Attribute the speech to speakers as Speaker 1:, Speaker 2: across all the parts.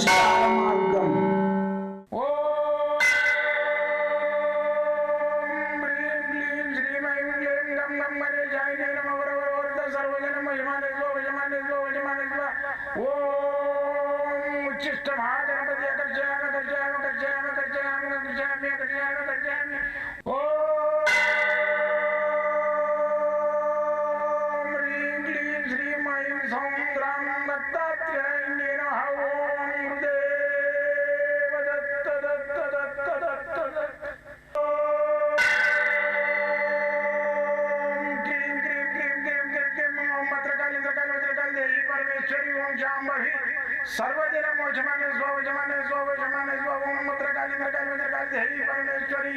Speaker 1: పరిష్కార మార్గం
Speaker 2: ఓం ఉచ్చిష్టమాగణపతి కర్జామ కర్జామ కర్జామ కర్జామ కర్జామి ಚಡಿ ಓಂ ಜಾಂಬಿ ಸರ್ವದಿನ ಮೋಜಮಾನೆ ಸ್ವಜಮಾನೆ ಸ್ವಜಮಾನೆ ಸ್ವಮತ್ರ ಕಾಲಿಂದ್ರ ಕಾಲಿಂದ್ರ ಕಾಲಿ ಹೈ ಪರಮೇಶ್ವರಿ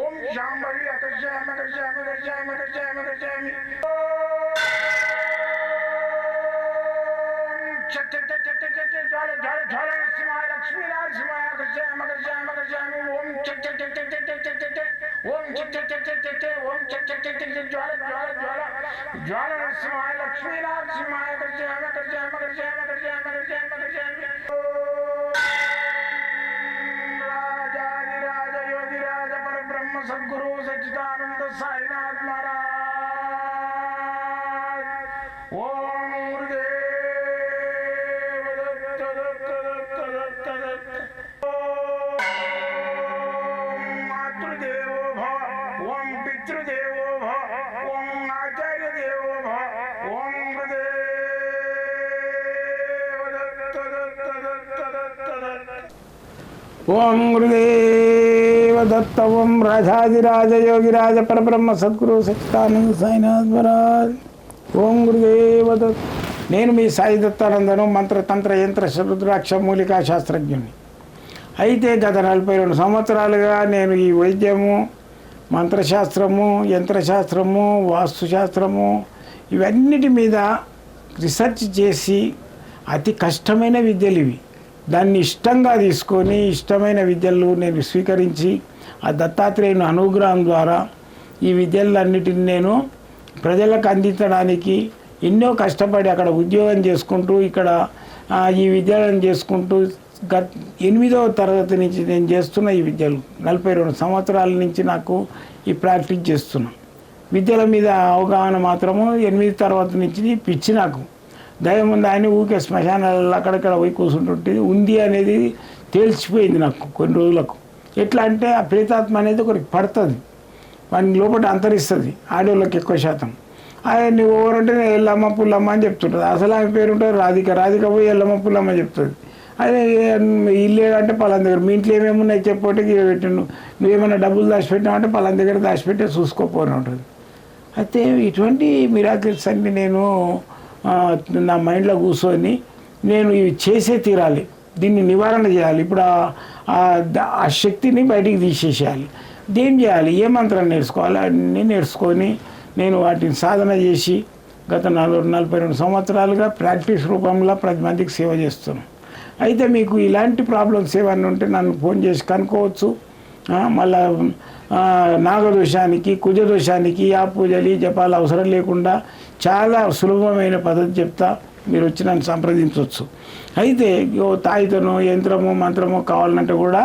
Speaker 2: ಓಂ ಜಾಂಬಿ ಅಕರ್ಷಯಾಮ ಕರ್ಷಯಾಮ ಕರ್ಷಯಾಮ ಕರ್ಷಯಾಮ ಕರ್ಷಯಾಮಿ ज्वाले ज्वाले ज्वाले सिमाय लक्ष्मी लाल सिमाय अकर्षय मकर्षय मकर्षय ओम चक चक चक चक चक चक चक चक ज्वाला ज्वाला ज्वाला ज्वाला ज्वाला ज्वाला ज्वाला ज्वाला ज्वाला ज्वाला ज्वाला ज्वाला ज्वाला ज्वाला ज्वाला ज्वाला ज्वाला सिमाय लक्ष्मी लाल सिमाय अकर्षय मकर्षय
Speaker 1: ఓం గురుదేవ దత్త ఓం రాజాదిరాజ యోగిరాజ పరబ్రహ్మ సద్గురు సచ్చిదానంద సాయినాథ్ మహారాజ్. ఓం గురుదేవ దత్ నేను మీ సాయి దత్తానందను మంత్రతంత్ర యంత్ర శరుద్రాక్ష మూలికా శాస్త్రజ్ఞుని. అయితే గత నలభై రెండు సంవత్సరాలుగా నేను ఈ వైద్యము మంత్రశాస్త్రము యంత్రశాస్త్రము వాస్తుశాస్త్రము ఇవన్నిటి మీద రీసెర్చ్ చేసి అతి కష్టమైన విద్యలు ఇవి. దాన్ని ఇష్టంగా తీసుకొని ఇష్టమైన విద్యలు నేను స్వీకరించి ఆ దత్తాత్రేయుని అనుగ్రహం ద్వారా ఈ విద్యలన్నిటిని నేను ప్రజలకు అందించడానికి ఎన్నో కష్టపడి అక్కడ ఉద్యోగం చేసుకుంటూ ఇక్కడ ఈ విద్యలను చేసుకుంటూ గత ఎనిమిదవ తరగతి నుంచి నేను చేస్తున్న ఈ విద్యలు. నలభై రెండు సంవత్సరాల నుంచి నాకు ఈ ప్రాక్టీస్ చేస్తున్నా. విద్యల మీద అవగాహన మాత్రము ఎనిమిది తర్వాత నుంచి పిచ్చి నాకు. దయం ఉంది ఆయన ఊకే శ్మశానాలలో అక్కడక్కడ పోయి కూర్చుంటుంటుంది ఉంది అనేది తేల్చిపోయింది నాకు కొన్ని రోజులకు. ఎట్లా అంటే ఆ ప్రేతాత్మ అనేది ఒకరికి పడుతుంది. వాని లోపల అంతరిస్తుంది ఆడవాళ్ళకి ఎక్కువ శాతం. అదే నువ్వు ఎవరంటే నేను ఎల్లమ్మ పుల్లమ్మ అని చెప్తుంటుంది. అసలు ఆమె పేరు ఉంటుంది రాధిక. రాధిక పోయి ఎల్లమ్మ పుల్లమ్మ అని చెప్తుంది. అదే ఇల్లు అంటే పలాన్ దగ్గర. మీ ఇంట్లో ఏమేమి ఉన్నాయి చెప్పోటే పెట్టిండు. నువ్వేమైనా డబ్బులు దాచిపెట్టినావు అంటే పలాన్ దగ్గర దాచిపెట్టే చూసుకోపోని ఉంటుంది. అయితే ఇటువంటి మిరాకిల్స్ అన్ని నేను నా మైండ్లో కూర్చొని నేను ఇవి చేసే తీరాలి. దీన్ని నివారణ చేయాలి. ఇప్పుడు ఆ- ఆ శక్తిని బయటికి తీసేసేయాలి. దేం చేయాలి? ఏ మంత్రం నేర్చుకోవాలి? అన్నీ నేర్చుకొని నేను వాటిని సాధన చేసి గత నలభై నలభై రెండు సంవత్సరాలుగా ప్రాక్టీస్ రూపంలో ప్రతి మందికి సేవ చేస్తున్నాను. అయితే మీకు ఇలాంటి ప్రాబ్లమ్స్ ఏమన్నా ఉంటే నన్ను ఫోన్ చేసి కనుక్కోవచ్చు. మళ్ళా నాగదోషానికి కుజదోషానికి ఆ పూజలు ఈ జపాలు అవసరం లేకుండా చాలా సులభమైన పద్ధతి చెప్తా మీరు వచ్చి నన్ను సంప్రదించవచ్చు. అయితే ఓ తాయితను యంత్రము మంత్రము కావాలంటే కూడా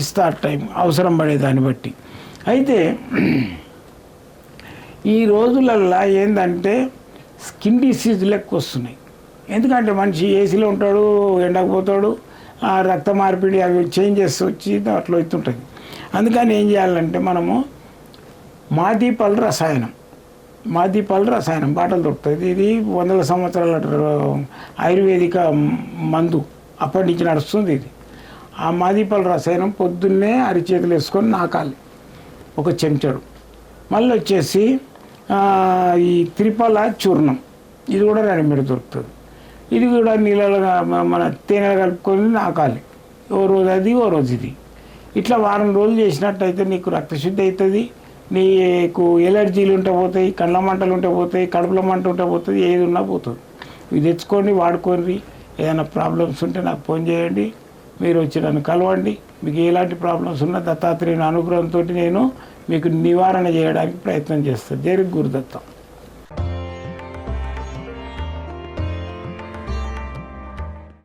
Speaker 1: ఇస్తా టైం అవసరం పడే దాన్ని బట్టి. అయితే ఈ రోజులల్లో ఏంటంటే స్కిన్ డిసీజ్ లెక్క వస్తున్నాయి. ఎందుకంటే మనిషి ఏసీలో ఉంటాడు ఎండకపోతాడు ఆ రక్త మార్పిడి అవి చేంజెస్ వచ్చి అట్లా అవుతుంటుంది అందుకని ఏం చేయాలంటే మనము మాదీపాల రసాయనం. మాదీపాల రసాయనం బాటలు దొరుకుతుంది ఇది వందల సంవత్సరాల ఆయుర్వేదిక మందు అప్పటి నుంచి నడుస్తుంది ఇది. ఆ మాదీపాల రసాయనం పొద్దున్నే అరిచేతులు వేసుకొని నాకాలి. ఒక చెంచాడు. మళ్ళీ వచ్చేసి ఈ త్రిపల చూర్ణం. ఇది కూడా రెడీమేడ్ దొరుకుతుంది. ఇది కూడా నీళ్ళలో మన తేనె కలుపుకొని నాకాలి. ఓ రోజు అది ఓ రోజు ఇది. ఇట్లా వారం రోజులు చేసినట్టయితే నీకు రక్తశుద్ధి అవుతుంది. నీకు ఎలర్జీలు ఉంటే పోతాయి కళ్ళ మంటలు ఉంటే పోతాయి కడుపులో మంట ఉంటే పోతుంది ఏది ఉన్నా పోతుంది. ఇవి తెచ్చుకోండి వాడుకోండి. ఏదైనా ప్రాబ్లమ్స్ ఉంటే నాకు ఫోన్ చేయండి. మీరు వచ్చి నన్ను కలవండి. మీకు ఎలాంటి ప్రాబ్లమ్స్ ఉన్నా దత్తాత్రేయుని అనుగ్రహంతో నేను మీకు నివారణ చేయడానికి ప్రయత్నం చేస్తాను జరి గురుదత్తం.